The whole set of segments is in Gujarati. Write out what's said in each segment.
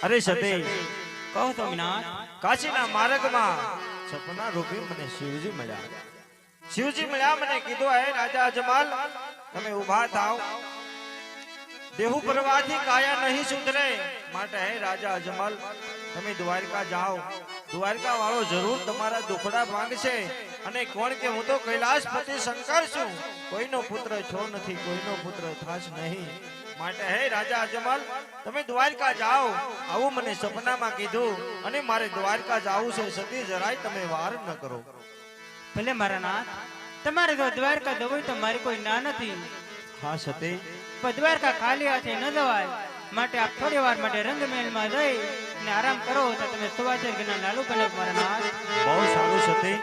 અરે સતે કહો તો કાશીના માર્ગમાં સપના રૂપી મને શિવજી મળ્યા. શિવજી મળ્યા, મને કીધું, હે રાજા અજમાલ, તમે ઊભા થાવ દેહુ પ્રવાહથી કાયા નહીં સુધરે. માટે, હે રાજા અજમાલ, તમે દ્વારકા જાઓ. દ્વારકા વાળો જરૂર તમારા દુખડા માંગશે અને કોણ કે હું તો કૈલાશપતિ શંકર છું. કોઈનો પુત્ર છો નથી, કોઈનો પુત્ર થાશ નહીં. માટે, હે રાજા અજમલ, તમે દ્વારકા જાઓ. આવું મને સપનામાં કીધું. અને મારે દ્વારકા જાવું છે, સતી જરાય તમે વાર ન કરો. ભલે મારા નાથ તમારે જો દ્વારકા જવું તો મારી કોઈ ના નથી. હા સતી પણ દ્વારકા ખાલી હાથે ન જવાય. માટે આપ થોડી વાર માટે રંગમહેલમાં જઈ અને આરામ કરો તો તમે સુવાચર ગના લાલુ બને મારા નાથ. બહુ સારું સતી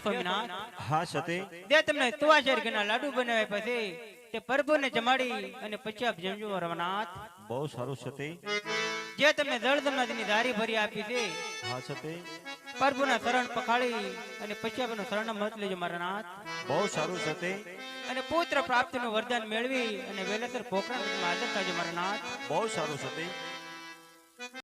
સ્વામિનાથ હા સતે દે તમને તુવાશેર ઘરના લાડુ બનાવ્યા પછી તે પ્રભુને જમાડી અને પછી આપ જમજો રમનાથ બહુ સારું સતે જે તમને જળધમનાથની ધારી ભરી આપી છે હા સતી પ્રભુના શરણ પખાળી અને પછી આપનું શરણ મત લેજો મારા નાથ બહુ સારું છે અને પુત્ર પ્રાપ્તિનું વરદાન મેળવી અને વેલેસર પોખરણ હાજર થજો મારા નાથ બહુ સારું સતી